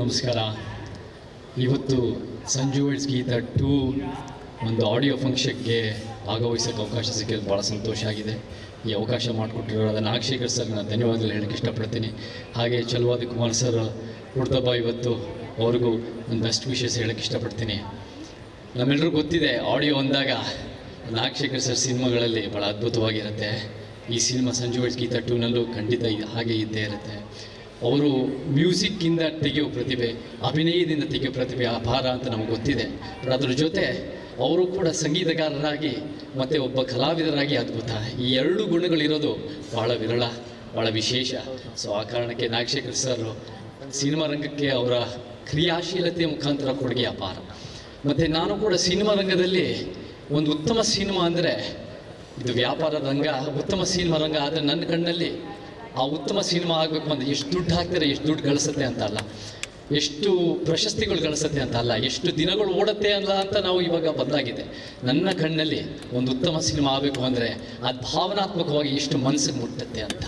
ನಮಸ್ಕಾರ. ಇವತ್ತು Sanju weds Geetha two ಒಂದು ಆಡಿಯೋ ಫಂಕ್ಷನ್ಗೆ ಭಾಗವಹಿಸೋಕ್ಕೆ ಅವಕಾಶ ಸಿಕ್ಕಿದ್ದು ಭಾಳ ಸಂತೋಷ ಆಗಿದೆ. ಈ ಅವಕಾಶ ಮಾಡಿಕೊಟ್ಟಿರೋದನ್ನು ನಾಗಶೇಖರ್ ಸರ್ ನಾನು ಧನ್ಯವಾದಗಳು ಹೇಳಕ್ಕೆ ಇಷ್ಟಪಡ್ತೀನಿ. ಹಾಗೆ ಚಲವಾದಿ ಕುಮಾರ್ ಸರ್ ಹುಡ್ತಬ್ಬ ಇವತ್ತು ಅವ್ರಿಗೂ ಒಂದು ಬೆಸ್ಟ್ ವಿಷಸ್ ಹೇಳಕ್ಕೆ ಇಷ್ಟಪಡ್ತೀನಿ. ನಮ್ಮೆಲ್ಲರಿಗೂ ಗೊತ್ತಿದೆ, ಆಡಿಯೋ ಅಂದಾಗ ನಾಗಶೇಖರ್ ಸರ್ ಸಿನಿಮಾಗಳಲ್ಲಿ ಭಾಳ ಅದ್ಭುತವಾಗಿರುತ್ತೆ. ಈ ಸಿನಿಮಾ ಸಂಜು ವೈಟ್ಸ್ ಗೀತ ಟೂನಲ್ಲೂ ಖಂಡಿತ ಹಾಗೆ ಇದ್ದೇ ಇರುತ್ತೆ. ಅವರು ಮ್ಯೂಸಿಕ್ಕಿಂದ ತೆಗೆಯೋ ಪ್ರತಿಭೆ, ಅಭಿನಯದಿಂದ ತೆಗೆಯೋ ಪ್ರತಿಭೆ ಅಪಾರ ಅಂತ ನಮಗೆ ಗೊತ್ತಿದೆ. ಅದ್ರ ಜೊತೆ ಅವರು ಕೂಡ ಸಂಗೀತಗಾರರಾಗಿ ಮತ್ತು ಒಬ್ಬ ಕಲಾವಿದರಾಗಿ ಅದ್ಭುತ. ಈ ಎರಡು ಗುಣಗಳಿರೋದು ಭಾಳ ವಿರಳ ಭಾಳ ವಿಶೇಷ. ಸೊ ಆ ಕಾರಣಕ್ಕೆ ನಾಗಶೇಖರ್ ಸರ್ ಸಿನಿಮಾ ರಂಗಕ್ಕೆ ಅವರ ಕ್ರಿಯಾಶೀಲತೆಯ ಮುಖಾಂತರ ಕೊಡುಗೆ ಅಪಾರ. ಮತ್ತು ನಾನು ಕೂಡ ಸಿನಿಮಾ ರಂಗದಲ್ಲಿ ಒಂದು ಉತ್ತಮ ಸಿನಿಮಾ ಅಂದರೆ ಇದು ವ್ಯಾಪಾರ ರಂಗ, ಉತ್ತಮ ಸಿನಿಮಾ ರಂಗ ಆದರೆ ನನ್ನ ಕಣ್ಣಲ್ಲಿ ಆ ಉತ್ತಮ ಸಿನಿಮಾ ಆಗಬೇಕು ಅಂದರೆ ಎಷ್ಟು ದುಡ್ಡು ಹಾಕ್ತಾರೆ, ಎಷ್ಟು ದುಡ್ಡು ಗಳಿಸುತ್ತೆ ಅಂತ ಅಲ್ಲ. ಎಷ್ಟು ಪ್ರಶಸ್ತಿಗಳು ಗಳಿಸುತ್ತೆ ಅಂತ ಅಲ್ಲ. ಎಷ್ಟು ದಿನಗಳು ಓಡುತ್ತೆ ಅಲ್ಲ ಅಂತ ನಾವು ಇವಾಗ ಬದಲಾಗಿದೆ ನನ್ನ ಕಣ್ಣಲ್ಲಿ ಒಂದು ಉತ್ತಮ ಸಿನಿಮಾ ಆಗಬೇಕು ಅಂದರೆ ಅದು ಭಾವನಾತ್ಮಕವಾಗಿ ಎಷ್ಟು ಮನಸ್ಸಿಗೆ ಮುಟ್ಟುತ್ತೆ ಅಂತ.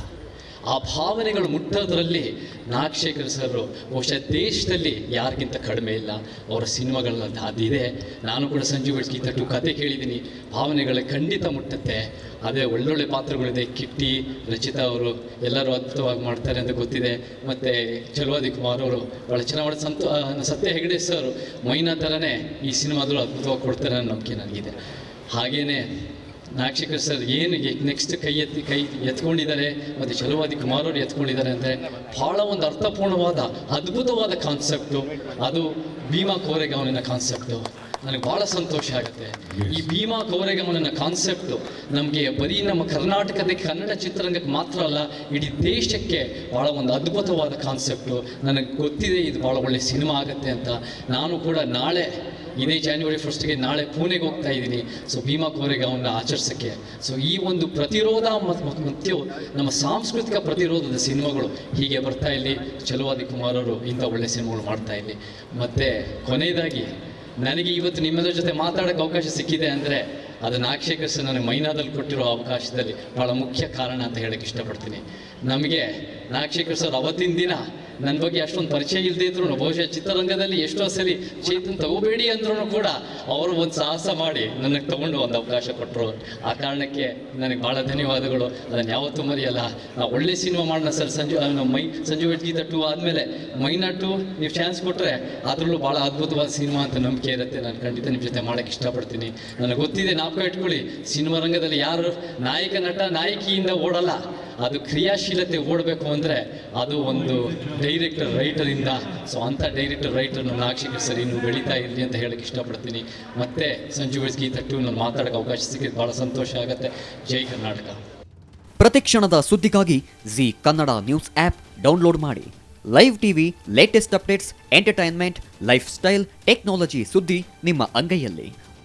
ಆ ಭಾವನೆಗಳು ಮುಟ್ಟೋದ್ರಲ್ಲಿ ನಾಗಶೇಖರ್ ಸರ್ ಬಹುಶಃ ದೇಶದಲ್ಲಿ ಯಾರಿಗಿಂತ ಕಡಿಮೆ ಇಲ್ಲ. ಅವರ ಸಿನಿಮಾಗಳನ್ನ ದಾದಿದೆ ನಾನು ಕೂಡ ಸಂಜೀವ್ ಗೀತ ಟು ಕತೆ ಕೇಳಿದ್ದೀನಿ. ಭಾವನೆಗಳು ಖಂಡಿತ ಮುಟ್ಟುತ್ತೆ. ಅದೇ ಒಳ್ಳೊಳ್ಳೆ ಪಾತ್ರಗಳಿದೆ. ಕಿಟ್ಟಿ, ರಚಿತಾ ಅವರು ಎಲ್ಲರೂ ಅದ್ಭುತವಾಗಿ ಮಾಡ್ತಾರೆ ಅಂತ ಗೊತ್ತಿದೆ. ಮತ್ತು ಚಲವಾದಿ ಕುಮಾರ್ ಅವರು ಭಾಳ ಚೆನ್ನಾಗಿ ಸಂತ ಸತ್ಯ ಹೆಗಡೆ ಸರ್ ಮೈನಾ ಥರನೇ ಈ ಸಿನಿಮಾದಲ್ಲೂ ಅದ್ಭುತವಾಗಿ ಕೊಡ್ತಾರೆ ಅನ್ನೋ ನಂಬಿಕೆ ನನಗಿದೆ. ಹಾಗೆಯೇ ನಾಗಶೇಖರ್ ಸರ್ ಏನು ನೆಕ್ಸ್ಟ್ ಕೈ ಎತ್ತಿ ಕೈ ಎತ್ಕೊಂಡಿದ್ದಾರೆ ಮತ್ತು ಚಲುವಾದಿ ಕುಮಾರ್ ಅವರು ಎತ್ಕೊಂಡಿದ್ದಾರೆ ಅಂದರೆ ಭಾಳ ಒಂದು ಅರ್ಥಪೂರ್ಣವಾದ ಅದ್ಭುತವಾದ ಕಾನ್ಸೆಪ್ಟು ಅದು ಭೀಮಾ ಕೋರೆಗಾವನಿನ ಕಾನ್ಸೆಪ್ಟು ನನಗೆ ಭಾಳ ಸಂತೋಷ ಆಗುತ್ತೆ. ಈ ಭೀಮಾ ಕೌರೆಗಮನ ಕಾನ್ಸೆಪ್ಟು ನಮಗೆ ಬರೀ ನಮ್ಮ ಕರ್ನಾಟಕದ ಕನ್ನಡ ಚಿತ್ರರಂಗಕ್ಕೆ ಮಾತ್ರ ಅಲ್ಲ ಇಡೀ ದೇಶಕ್ಕೆ ಭಾಳ ಒಂದು ಅದ್ಭುತವಾದ ಕಾನ್ಸೆಪ್ಟು ನನಗೆ ಗೊತ್ತಿದೆ ಇದು ಭಾಳ ಒಳ್ಳೆ ಸಿನಿಮಾ ಆಗುತ್ತೆ ಅಂತ. ನಾನು ಕೂಡ ನಾಳೆ ಇದೇ ಜಾನ್ವರಿ ಫಸ್ಟ್ಗೆ ನಾಳೆ ಪುಣೆಗೆ ಹೋಗ್ತಾ ಇದ್ದೀನಿ. ಸೊ ಭೀಮಾ ಕೋರೆಗಾವನ್ನ ಆಚರಿಸೋಕ್ಕೆ. ಸೊ ಈ ಒಂದು ಪ್ರತಿರೋಧ ಮತ್ತು ನಮ್ಮ ಸಾಂಸ್ಕೃತಿಕ ಪ್ರತಿರೋಧದ ಸಿನಿಮಾಗಳು ಹೀಗೆ ಬರ್ತಾ ಇಲ್ಲಿ. ಚಲುವಾದಿ ಕುಮಾರ್ ಅವರು ಇಂಥ ಒಳ್ಳೆ ಸಿನಿಮಾಗಳು ಮಾಡ್ತಾ ಇಲ್ಲಿ. ಮತ್ತು ಕೊನೆಯದಾಗಿ ನನಗೆ ಇವತ್ತು ನಿಮ್ಮೆಲ್ಲರ ಜೊತೆ ಮಾತಾಡೋಕ್ಕೆ ಅವಕಾಶ ಸಿಕ್ಕಿದೆ ಅಂದರೆ ಅದು ನಾಗಶೇಖರ್ ಸರ್ ನನಗೆ ಮೈನಾದಲ್ಲಿ ಕೊಟ್ಟಿರೋ ಅವಕಾಶದಲ್ಲಿ ಭಾಳ ಮುಖ್ಯ ಕಾರಣ ಅಂತ ಹೇಳಕ್ಕೆ ಇಷ್ಟಪಡ್ತೀನಿ. ನಮಗೆ ನಾಗಶೇಖರ್ ಸರ್ ಅವತ್ತಿನ ದಿನ ನನ್ನ ಬಗ್ಗೆ ಅಷ್ಟೊಂದು ಪರಿಚಯ ಇಲ್ಲದೆ ಇದ್ರು ಬಹುಶಃ ಚಿತ್ರರಂಗದಲ್ಲಿ ಎಷ್ಟೋ ಸರಿ ಚೇತನ್ ತಗೋಬೇಡಿ ಅಂದ್ರೂ ಕೂಡ ಅವರು ಒಂದು ಸಾಹಸ ಮಾಡಿ ನನಗೆ ತಗೊಂಡು ಒಂದು ಅವಕಾಶ ಕೊಟ್ಟರು ಆ ಕಾರಣಕ್ಕೆ ನನಗೆ ಭಾಳ ಧನ್ಯವಾದಗಳು. ಅದನ್ನು ಯಾವತ್ತೂ ಮರೆಯಲ್ಲ. ನಾ ಒಳ್ಳೆ ಸಿನಿಮಾ ಮಾಡೋಣ ಸರ್ ಸಂಜು ಮೈ, ಸಂಜು ಗೀತ ಟು ಆದಮೇಲೆ ಮೈನಾ ಟು ನೀವು ಚಾನ್ಸ್ ಕೊಟ್ಟರೆ ಅದರಲ್ಲೂ ಭಾಳ ಅದ್ಭುತವಾದ ಸಿನಿಮಾ ಅಂತ ನಂಬಿಕೆ ಇರುತ್ತೆ. ನಾನು ಖಂಡಿತ ನಿಮ್ಮ ಜೊತೆ ಮಾಡೋಕ್ಕೆ ಇಷ್ಟಪಡ್ತೀನಿ. ನನಗೆ ಗೊತ್ತಿದೆ, ನಾಪಕ ಇಟ್ಕೊಳ್ಳಿ. ಸಿನಿಮಾ ರಂಗದಲ್ಲಿ ಯಾರು ನಾಯಕ ನಟ ನಾಯಕಿಯಿಂದ ಓಡಲ್ಲ. ಅದು ಕ್ರಿಯಾಶೀಲತೆ ಓಡಬೇಕು ಅಂದರೆ ಅದು ಒಂದು ಡೈರೆಕ್ಟರ್ ರೈಟರಿಂದ ಸೊ ಅಂಥ ಡೈರೆಕ್ಟರ್ ರೈಟರ್ ನನ್ನ ನಾಗಶೇಖರ್ ಸರ್ ಇನ್ನು ಬೆಳೀತಾ ಇರಲಿ ಅಂತ ಹೇಳಕ್ಕೆ ಇಷ್ಟಪಡ್ತೀನಿ. ಮತ್ತೆ ಸಂಜು ಗೀತ ಟೂ ನಾನು ಮಾತಾಡೋಕೆ ಅವಕಾಶ ಸಿಕ್ಕಿದ್ದು ಭಾಳ ಸಂತೋಷ ಆಗುತ್ತೆ. ಜೈ ಕರ್ನಾಟಕ. ಪ್ರತಿಕ್ಷಣದ ಸುದ್ದಿಗಾಗಿ Zee Kannada news app download ಮಾಡಿ. Live TV latest updates entertainment lifestyle technology ಸುದ್ದಿ ನಿಮ್ಮ ಅಂಗೈಯಲ್ಲಿ.